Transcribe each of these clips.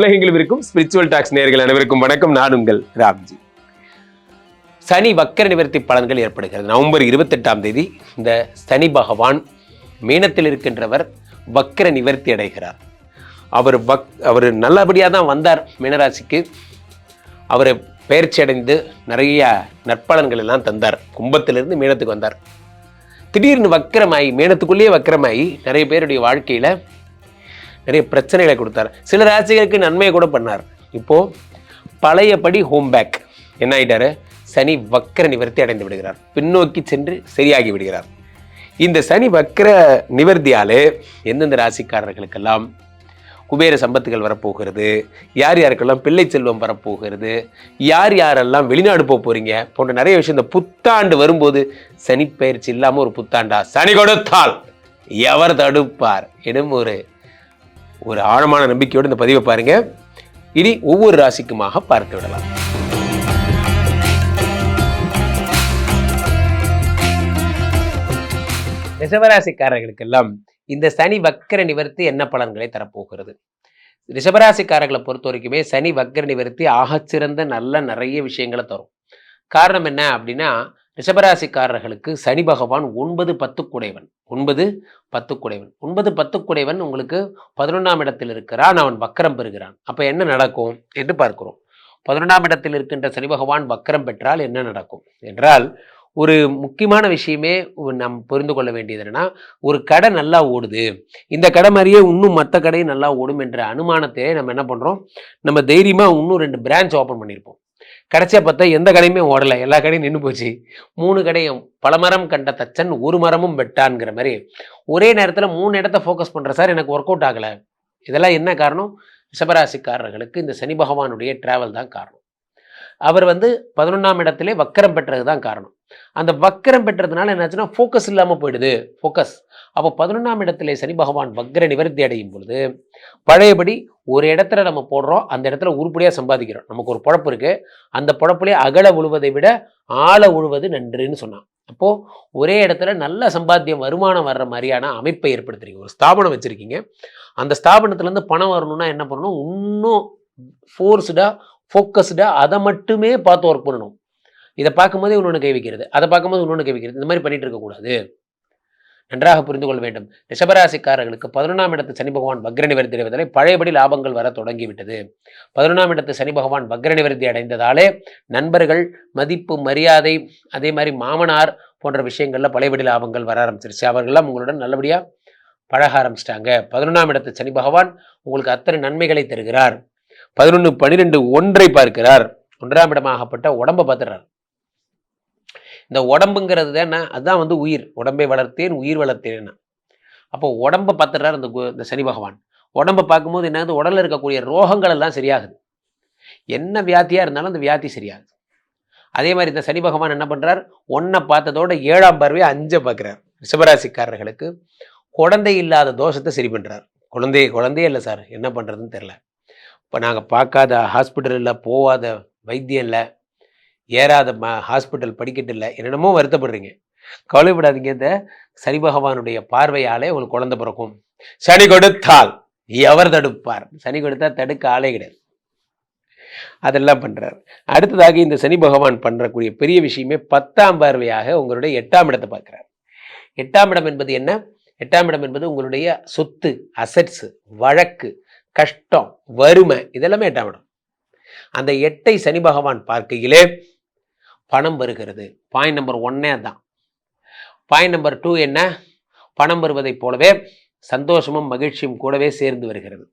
உலகெங்கிலும் இருக்கும் spiritual tax நேர்கள் அனைவருக்கும் வணக்கம். நான் உங்கள் ராம்ஜி. சனி வக்கர நிவர்த்தி பலன்கள் ஏற்படுகிறது. நவம்பர் இருபத்தெட்டாம் தேதி இந்த சனி பகவான் மீனத்தில் இருக்கின்றவர் வக்கர நிவர்த்தி அடைகிறார். அவர் வக் அவர் நல்லபடியாக தான் வந்தார் மீனராசிக்கு. அவர் பயிற்சி அடைந்து நிறைய நற்பலன்கள் எல்லாம் தந்தார். கும்பத்திலிருந்து மீனத்துக்கு வந்தார். திடீர்னு வக்கரமாயி மீனத்துக்குள்ளேயே வக்கரமாயி நிறைய பேருடைய வாழ்க்கையில் நிறைய பிரச்சனைகளை கொடுத்தார். சில ராசிகளுக்கு நன்மையை கூட பண்ணார். இப்போ பழையபடி ஹோம் பேக் என்ன ஆயிட்டாரு? சனி வக்கர நிவர்த்தி அடைந்து விடுகிறார். பின்னோக்கி சென்று சரியாகி விடுகிறார். இந்த சனி வக்கர நிவர்த்தியாலே எந்தெந்த ராசிக்காரர்களுக்கெல்லாம் குபேர சம்பத்துகள் வரப்போகிறது? யார் யாருக்கெல்லாம் பிள்ளை செல்வம் வரப்போகிறது? யார் யாரெல்லாம் வெளிநாடு போக போறீங்க? போன்ற நிறைய விஷயம். இந்த புத்தாண்டு வரும்போது சனி பயிற்சி இல்லாமல் ஒரு புத்தாண்டா? சனி கொடுத்தால் எவர் தடுப்பார்? எனும் ஒரு ஒரு ஆழமான நம்பிக்கையோடு இந்த பதிவை பாருங்க. இனி ஒவ்வொரு ராசிக்குமாக பார்த்து விடலாம். ரிஷபராசிக்காரர்களுக்கெல்லாம் இந்த சனி வக்கர நிவர்த்தி என்ன பலன்களை தரப்போகிறது? ரிஷபராசிக்காரர்களை பொறுத்த வரைக்குமே சனி வக்கர நிவர்த்தி ஆகச்சிறந்த நல்ல நிறைய விஷயங்களை தரும். காரணம் என்ன அப்படின்னா ரிஷபராசிக்காரர்களுக்கு சனி பகவான் ஒன்பது பத்து குடைவன் ஒன்பது பத்து குடைவன் ஒன்பது பத்து குடைவன் உங்களுக்கு பதினொன்றாம் இடத்தில் இருக்கிறான். அவன் வக்கரம் பெறுகிறான். அப்போ என்ன நடக்கும் என்று பார்க்கிறோம். பதினொன்றாம் இடத்தில் இருக்கின்ற சனி பகவான் வக்கரம் பெற்றால் என்ன நடக்கும் என்றால் ஒரு முக்கியமான விஷயமே நாம் புரிந்து கொள்ள வேண்டியது என்னன்னா ஒரு கடை நல்லா ஓடுது. இந்த கடை மாதிரியே இன்னும் மற்ற கடையும் நல்லா ஓடும் என்ற அனுமானத்தை நம்ம என்ன பண்ணுறோம் நம்ம தைரியமாக இன்னும் ரெண்டு பிரான்ச் ஓப்பன் பண்ணியிருப்போம். கடைசியாக பார்த்தா எந்த கடையுமே ஓடலை. எல்லா கடையும் நின்று போச்சு. மூணு கடையும் பல மரம் கண்ட தச்சன் ஒரு மரமும் வெட்டான்ங்கிற மாதிரி. ஒரே நேரத்தில் மூணு இடத்த ஃபோக்கஸ் பண்ணுற சார் எனக்கு ஒர்க் அவுட் ஆகலை. இதெல்லாம் என்ன காரணம்? ரிஷபராசிக்காரர்களுக்கு இந்த சனி பகவானுடைய டிராவல் தான் காரணம். அவர் வந்து பதினொன்றாம் இடத்திலே வக்கரம் பெற்றது தான் காரணம். அந்த வக்கரம் பெற்றதுனால என்னாச்சுன்னா ஃபோக்கஸ் இல்லாமல் போயிடுது. ஃபோக்கஸ் அப்போ பதினொன்றாம் இடத்துல சனி பகவான் வக்கர நிவர்த்தி அடையும் பொழுது பழையபடி ஒரு இடத்துல நம்ம போடுறோம் அந்த இடத்துல உருப்படியாக சம்பாதிக்கிறோம். நமக்கு ஒரு பொழப்பு இருக்கு. அந்த பொழப்புலேயே அகல உழுவதை விட ஆழ உழுவது நன்றுன்னு சொன்னான். அப்போது ஒரே இடத்துல நல்ல சம்பாத்தியம் வருமானம் வர்ற மாதிரியான அமைப்பை ஏற்படுத்துறீங்க. ஒரு ஸ்தாபனம் வச்சுருக்கீங்க. அந்த ஸ்தாபனத்துலேருந்து பணம் வரணும்னா என்ன பண்ணணும்? இன்னும் ஃபோர்ஸ்டாக ஃபோக்கஸ்டாக அதை மட்டுமே பார்த்து ஒர்க் பண்ணணும். இதை பார்க்கும்போதே இன்னொன்று கை வைக்கிறது. அதை பார்க்கும்போது இன்னொன்று கை வைக்கிறது. இந்த மாதிரி பண்ணிட்டு இருக்கக்கூடாது. நன்றாக புரிந்து கொள்ள வேண்டும். ரிஷபராசிக்காரர்களுக்கு பதினொன்றாம் இடத்து சனி பகவான் வக்ர நிவர்த்தி அடைவதாலே பழையபடி லாபங்கள் வர தொடங்கிவிட்டது. பதினொன்றாம் இடத்து சனி பகவான் வக்ர நிவர்த்தி அடைந்ததாலே நண்பர்கள் மதிப்பு மரியாதை அதே மாதிரி மாமனார் போன்ற விஷயங்களில் பழையபடி லாபங்கள் வர ஆரம்பிச்சிருச்சு. அவர்கள்லாம் உங்களுடன் நல்லபடியாக பழக ஆரம்பிச்சிட்டாங்க. பதினொன்றாம் இடத்து சனி பகவான் உங்களுக்கு அத்தனை நன்மைகளை தருகிறார். பதினொன்று பன்னிரெண்டு ஒன்றை பார்க்கிறார். ஒன்றாம் இடமாகப்பட்ட உடம்பை பார்த்துறார் இந்த உடம்புங்கிறது தானே அதுதான் வந்து உயிர். உடம்பை வளர்த்தேன் உயிர் வளர்த்தேன் அப்போ உடம்பை பார்த்துறாரு இந்த கு- இந்த சனி பகவான். உடம்பை பார்க்கும்போது என்னது உடலில் இருக்கக்கூடிய ரோகங்கள் எல்லாம் சரியாகுது. என்ன வியாதியாக இருந்தாலும் அந்த வியாதி சரியாகுது அதே மாதிரி இந்த சனி பகவான் என்ன பண்ணுறார் ஒன்றை பார்த்ததோட ஏழாம் பார்வையை அஞ்சை பார்க்குறார். ரிஷபராசிக்காரர்களுக்கு குழந்தை இல்லாத தோஷத்தை சரி பண்ணுறார் குழந்தை குழந்தையே இல்லை சார். என்ன பண்ணுறதுன்னு தெரில. இப்போ நாங்கள் பார்க்காத ஹாஸ்பிட்டலில் போகாத வைத்தியம் இல்லை. ஏறாத ம ஹாஸ்பிட்டல் படிக்கட்டு இல்லை. என்னென்னமோ வருத்தப்படுறீங்க. கவலைப்படாதீங்க. இந்த சனி பகவானுடைய பார்வையாலே உங்களுக்கு குழந்தை பிறக்கும். சனி கொடுத்தால் எவர் தடுப்பார்? சனி கொடுத்தா தடுக்க ஆளே கிடையாது. அதெல்லாம் பண்ணுறார் அடுத்ததாக இந்த சனி பகவான் பண்றக்கூடிய பெரிய விஷயமே பத்தாம் பார்வையாக உங்களுடைய எட்டாம் இடத்தை பார்க்குறார். எட்டாம் இடம் என்பது என்ன? எட்டாம் இடம் என்பது உங்களுடைய சொத்து அசட்ஸு வழக்கு கஷ்டம் வறுமை இதெல்லாமே எட்டாம் இடம். அந்த எட்டை சனி பகவான் பார்க்கையிலே பணம் வருகிறது. பாயிண்ட் நம்பர் ஒன்னே தான் பாயிண்ட் நம்பர் டூ என்ன? பணம் வருவதைப் போலவே சந்தோஷமும் மகிழ்ச்சியும் கூடவே சேர்ந்து வருகிறது.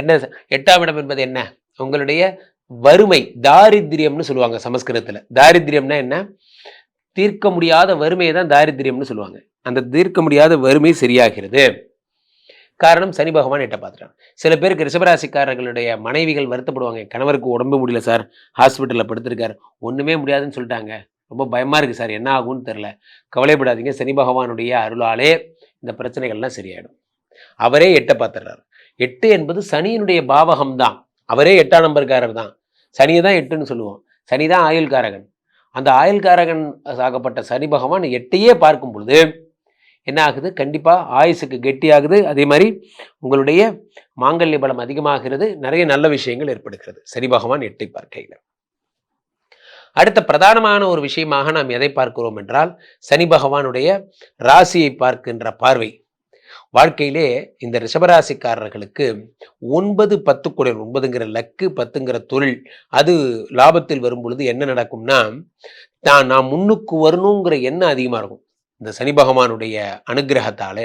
என்ன எட்டாம் இடம் என்பது என்ன? உங்களுடைய வறுமை தாரித்திரியம்னு சொல்லுவாங்க சமஸ்கிருதத்தில். தாரித்திரியம்னா என்ன? தீர்க்க முடியாத வறுமையை தான் தாரித்திரியம்னு சொல்லுவாங்க. அந்த தீர்க்க முடியாத வறுமை சரியாகிறது. காரணம் சனி பகவான் எட்ட பார்த்துட்டாங்க சில பேருக்கு ரிஷபராசிக்காரர்களுடைய மனைவிகள் வருத்தப்படுவாங்க. கணவருக்கு உடம்பு முடியல சார். ஹாஸ்பிட்டலில் படுத்திருக்கார். ஒன்றுமே முடியாதுன்னு சொல்லிட்டாங்க. ரொம்ப பயமாக இருக்குது சார். என்ன ஆகும்னு தெரில கவலைப்படாதீங்க. சனி பகவானுடைய அருளாலே இந்த பிரச்சனைகள்லாம் சரியாயிடும். அவரே எட்டை பார்த்துடுறாரு. எட்டு என்பது சனியினுடைய பாவகம் தான் அவரே எட்டாம் நம்பர்காரர் தான். சனியை தான் எட்டுன்னு சொல்லுவோம். சனி தான் ஆயுள்காரகன். அந்த ஆயுள்காரகன் ஆகப்பட்ட சனி பகவான் எட்டையே பார்க்கும் பொழுது என்ன ஆகுது கண்டிப்பாக ஆயுசுக்கு கெட்டியாகுது. அதே மாதிரி உங்களுடைய மாங்கல்ய பலம் அதிகமாகிறது. நிறைய நல்ல விஷயங்கள் ஏற்படுகிறது. சரி பகவான் எட்டை பார்க்கையில். அடுத்த பிரதானமான ஒரு விஷயமாக நாம் எதை பார்க்கிறோம் என்றால் சனி பகவானுடைய ராசியை பார்க்கின்ற பார்வை. வாழ்க்கையிலே இந்த ரிஷபராசிக்காரர்களுக்கு ஒன்பது பத்து கூட ஒன்பதுங்கிற லக்கு பத்துங்கிற தொழில் அது லாபத்தில் வரும் பொழுது என்ன நடக்கும்னா தான் நான் முன்னுக்கு வரணுங்கிற எண்ணம் அதிகமாக இருக்கும். இந்த சனி பகவானுடைய அனுகிரகத்தால்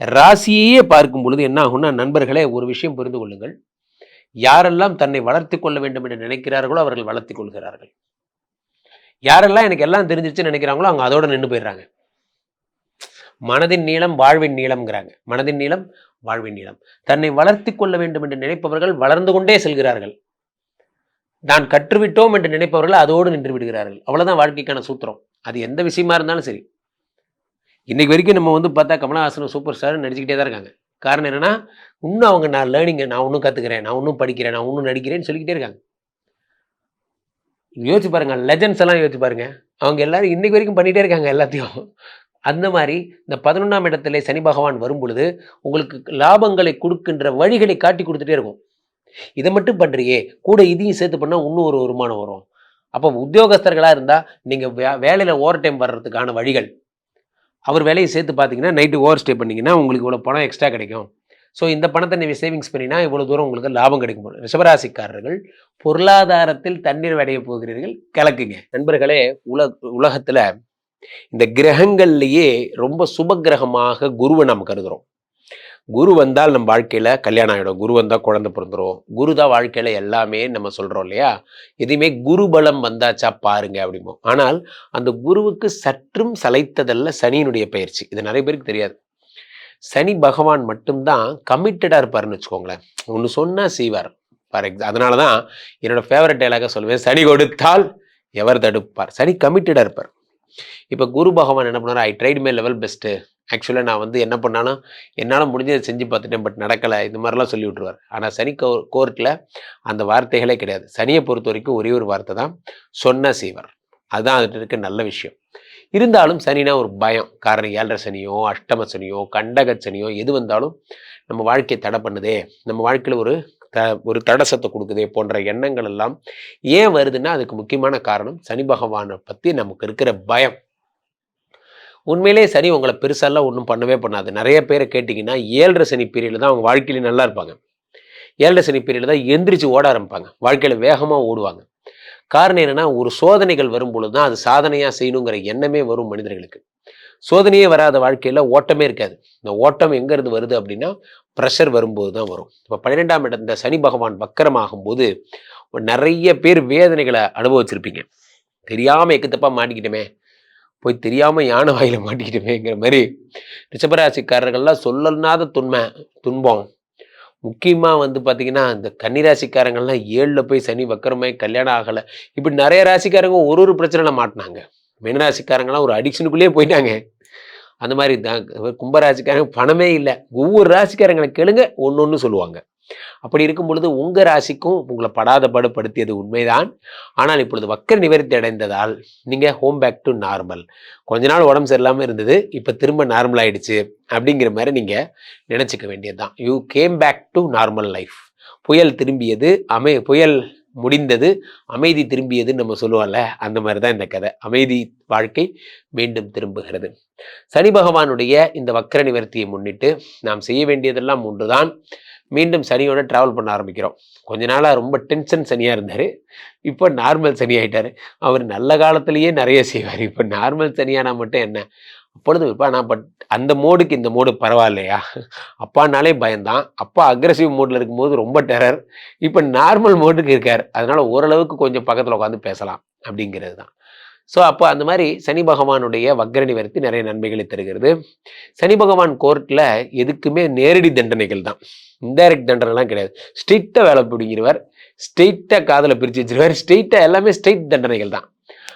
ராசியையே பார்க்கும் பொழுது என்ன ஆகும்னா நண்பர்களே ஒரு விஷயம் புரிந்து கொள்ளுங்கள். யாரெல்லாம் தன்னை வளர்த்து கொள்ள வேண்டும் என்று நினைக்கிறார்களோ அவர்கள் வளர்த்து கொள்கிறார்கள். யாரெல்லாம் எனக்கு எல்லாம் தெரிஞ்சிருச்சுன்னு நினைக்கிறாங்களோ அவங்க அதோட நின்று போயிடுறாங்க. மனதின் நீளம் வாழ்வின் நீளம்ங்கிறாங்க. மனதின் நீளம் வாழ்வின் நீளம். தன்னை வளர்த்து கொள்ள வேண்டும் என்று நினைப்பவர்கள் வளர்ந்து கொண்டே செல்கிறார்கள். நான் கற்றுவிட்டோம் என்று நினைப்பவர்கள் அதோடு நின்று விடுகிறார்கள். அவ்வளோதான் வாழ்க்கைக்கான சூத்திரம். அது எந்த விஷயமா இருந்தாலும் சரி. இன்றைக்கு வரைக்கும் நம்ம வந்து பார்த்தா கமலஹாசன் சூப்பர் ஸ்டார் நடிச்சுக்கிட்டே தான் இருக்காங்க. காரணம் என்னென்னா இன்னும் அவங்க நான் லேர்னிங் நான் இன்னும் கற்றுக்கிறேன் நான் இன்னும் படிக்கிறேன் நான் இன்னும் நடிக்கிறேன்னு சொல்லிக்கிட்டே இருக்காங்க. யோசிச்சு பாருங்கள் லெஜண்ட்ஸ் எல்லாம் யோசிச்சு பாருங்கள் அவங்க எல்லாரும் இன்றைக்கு வரைக்கும் பண்ணிகிட்டே இருக்காங்க எல்லாத்தையும். அந்த மாதிரி இந்த பதினொன்றாம் இடத்துல சனி பகவான் வரும் பொழுது உங்களுக்கு லாபங்களை கொடுக்கின்ற வழிகளை காட்டி கொடுத்துட்டே இருக்கும். இதை மட்டும் பண்ணுறியே கூட இதையும் சேர்த்து பண்ணால் இன்னும் ஒரு வருமானம் வரும். அப்போ உத்தியோகஸ்தர்களாக இருந்தால் நீங்கள் வே- வேலையில் ஓவர் டைம் வர்றதுக்கான வழிகள் அவர் வேலையை சேர்த்து பார்த்தீங்கன்னா நைட்டு ஓவர் ஸ்டே பண்ணிங்கன்னா உங்களுக்கு இவ்வளோ பணம் எக்ஸ்ட்ரா கிடைக்கும். ஸோ இந்த பணத்தை நீங்கள் சேவிங்ஸ் பண்ணினா இவ்வளோ தூரம் உங்களுக்கு லாபம் கிடைக்கும் ரிஷபராசிக்காரர்கள் பொருளாதாரத்தில் தண்ணீர் அடைய போகிறீர்கள் கலக்குங்க. நண்பர்களே உல உலகத்தில் இந்த கிரகங்கள்லேயே ரொம்ப சுப கிரகமாக குருவை நாம் கருதுகிறோம் குரு வந்தால் நம்ம வாழ்க்கையில் கல்யாணம் ஆகிடும் குரு வந்தால் குழந்தை பிறந்துடும் குரு தான் வாழ்க்கையில் எல்லாமே நம்ம சொல்கிறோம் இல்லையா? எதையுமே குரு பலம் வந்தாச்சா பாருங்க அப்படிமோ ஆனால் அந்த குருவுக்கு சற்றும் சளைத்ததல்ல சனியினுடைய பயிற்சி. இது நிறைய பேருக்கு தெரியாது. சனி பகவான் மட்டும்தான் கமிட்டடாக இருப்பார்னு வச்சுக்கோங்களேன். ஒன்று சொன்னால் செய்வார். ஃபார் எக்ஸாம் அதனால தான் என்னோடய ஃபேவரட் டைலாக சொல்லுவேன். சனி கொடுத்தால் எவர் தடுப்பார்? சனி கமிட்டடாக இருப்பார். இப்போ குரு பகவான் என்ன பண்ணார் I tried my level best ஆக்சுவலாக நான் வந்து என்ன பண்ணாலும் என்னால் முடிஞ்சதை செஞ்சு பார்த்துட்டேன் பட் நடக்கலை. இந்த மாதிரிலாம் சொல்லி விட்ருவார் ஆனால் சனி கோ கோர்ட்டில் அந்த வார்த்தைகளே கிடையாது. சனியை பொறுத்த வரைக்கும் ஒரே ஒரு வார்த்தை தான் சொன்ன செய்வர் அதுதான் அதுல இருக்க நல்ல விஷயம். இருந்தாலும் சனினா ஒரு பயம். காரணம் ஏழரை சனியோ அஷ்டம சனியோ கண்டக சனியோ எது வந்தாலும் நம்ம வாழ்க்கையை தடை பண்ணுதே. நம்ம வாழ்க்கையில் ஒரு த ஒரு தடசத்தை கொடுக்குதே போன்ற எண்ணங்கள் எல்லாம் ஏன் வருதுன்னா அதுக்கு முக்கியமான காரணம் சனி பகவானை பற்றி நமக்கு இருக்கிற பயம். உண்மையிலே சனி உங்களை பெருசாலாம் ஒன்றும் பண்ணவே பண்ணாது. நிறைய பேரை கேட்டிங்கன்னா ஏழரை சனி பீரியடில் தான் அவங்க வாழ்க்கையில நல்லா இருப்பாங்க. ஏழரை சனி பீரியடில் தான் எந்திரிச்சு ஓட ஆரம்பிப்பாங்க. வாழ்க்கையில் வேகமாக ஓடுவாங்க. காரணம் என்னென்னா ஒரு சோதனைகள் வரும் பொழுது தான் அது சாதனையாக செய்யணுங்கிற எண்ணமே வரும் மனிதர்களுக்கு. சோதனையே வராத வாழ்க்கையில் ஓட்டமே இருக்காது. இந்த ஓட்டம் எங்கேருந்து வருது அப்படின்னா ப்ரெஷர் வரும்போது தான் வரும். இப்போ பன்னிரெண்டாம் இடம் இந்த சனி பகவான் வக்கரமாகும் போது நிறைய பேர் வேதனைகளை அனுபவிச்சிருப்பீங்க. தெரியாமல் எக்கு தப்பாக மாட்டிக்கிட்டோமே போய் தெரியாமல் யானை வாயில் மாட்டிக்கிட்டுமேங்கிற மாதிரி ரிஷபராசிக்காரர்கள்லாம் சொல்லனாத துன்மை துன்பம். முக்கியமாக வந்து பார்த்தீங்கன்னா இந்த கன்னிராசிக்காரங்கள்லாம் ஏழில் போய் சனி வக்கரமே கல்யாணம் ஆகலை. இப்படி நிறைய ராசிக்காரங்க ஒரு ஒரு பிரச்சனையில் மாட்டினாங்க. மீனராசிக்காரங்களாம் ஒரு அடிக்ஷனுக்குள்ளேயே போயிட்டாங்க. அந்த மாதிரி தான் கும்பராசிக்காரங்க பணமே இல்லை. ஒவ்வொரு ராசிக்காரங்களை கேளுங்க ஒன்று ஒன்று சொல்லுவாங்க. அப்படி இருக்கும் பொழுது உங்கள் ராசிக்கும் உங்களை படாத படுப்படுத்தியது உண்மைதான். ஆனால் இப்பொழுது வக்கர நிவர்த்தி அடைந்ததால் நீங்கள் ஹோம் பேக் டு நார்மல் கொஞ்ச நாள் உடம்பு சரியில்லாமல் இருந்தது இப்போ திரும்ப நார்மல் ஆயிடுச்சு அப்படிங்கிற மாதிரி நீங்கள் நினச்சிக்க வேண்டியது தான் you came back to normal life புயல் திரும்பியது அமை புயல் முடிந்தது அமைதி திரும்பியதுன்னு நம்ம சொல்லுவோம்ல அந்த மாதிரி தான் இந்த கதை. அமைதி வாழ்க்கை மீண்டும் திரும்புகிறது. சனி பகவானுடைய இந்த வக்கர நிவர்த்தியை முன்னிட்டு நாம் செய்ய வேண்டியதெல்லாம் ஒன்றுதான். மீண்டும் சனியோட ட்ராவல் பண்ண ஆரம்பிக்கிறோம். கொஞ்ச நாளாக ரொம்ப டென்ஷன் சனியாக இருந்தார். இப்போ நார்மல் சனி ஆகிட்டார் அவர் நல்ல காலத்திலேயே நிறைய செய்வார். இப்போ நார்மல் சனியானா மட்டும் என்ன? அப்பொழுது இப்போ நான் பட் அந்த மோடுக்கு இந்த மோடு பரவாயில்லையா? அப்பானாலே பயந்தான். அப்பா அக்ரஸிவ் மோடில் இருக்கும்போது ரொம்ப டெரர் இப்போ நார்மல் மோடுக்கு இருக்கார். அதனால் ஓரளவுக்கு கொஞ்சம் பக்கத்தில் உட்காந்து பேசலாம் அப்படிங்கிறது தான். ஸோ அப்போ அந்த மாதிரி சனி பகவானுடைய வக்ர நிவர்த்தி நிறைய நன்மைகளை தருகிறது. சனி பகவான் கோர்ட்டில் எதுக்குமே நேரடி தண்டனைகள் தான். இன்டைரக்ட் தண்டனைலாம் கிடையாது. ஸ்ட்ரிக்டாக வேலை பிடிங்கிறவர் ஸ்ட்ரெயிட்டாக காதில் பிரித்து வச்சிருவார். ஸ்ட்ரெயிட்டாக எல்லாமே ஸ்ட்ரெயிட் தண்டனைகள் தான்.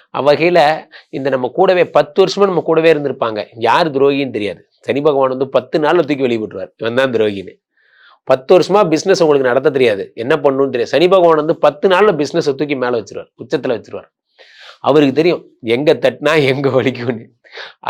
அவ்வகையில் இந்த நம்ம கூடவே பத்து வருஷமாக நம்ம கூடவே இருந்திருப்பாங்க. யார் துரோகின்னு தெரியாது. சனி பகவான் வந்து பத்து நாளில் தூக்கி வெளியிட்டுருவார். இவன் தான் துரோகின்னு. பத்து வருஷமாக பிஸ்னஸ் உங்களுக்கு நடத்த தெரியாது. என்ன பண்ணணும்னு தெரியாது. சனி பகவான் வந்து பத்து நாளில் பிஸ்னஸை தூக்கி மேலே வச்சிருவார். உச்சத்தில் வச்சிருவார். அவருக்கு தெரியும் எங்கே தட்டினா எங்கே வலிக்கும்னு.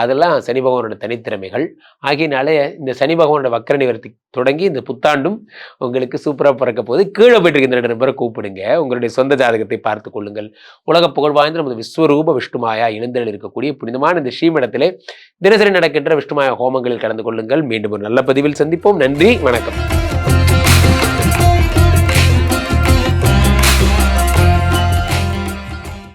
அதெல்லாம் சனி பகவானோட தனித்திறமைகள். ஆகியனாலே இந்த சனி பகவானோட வக்கர நிவர்த்தி தொடங்கி இந்த புத்தாண்டும் உங்களுக்கு சூப்பராக பிறக்க போது கீழே போயிட்டு இருக்க நண்பரை கூப்பிடுங்க. உங்களுடைய சொந்த ஜாதகத்தை பார்த்து கொள்ளுங்கள். உலக புகழ் வாய்ந்த நமது விஸ்வரூப விஷ்ணுமாயா இணைந்தல் இருக்கக்கூடிய புனிதமான இந்த ஸ்ரீமடத்திலே தினசரி நடக்கின்ற விஷ்ணுமாயா ஹோமங்களில் கலந்து கொள்ளுங்கள். மீண்டும் ஒரு நல்ல பதிவில் சந்திப்போம். நன்றி. வணக்கம்.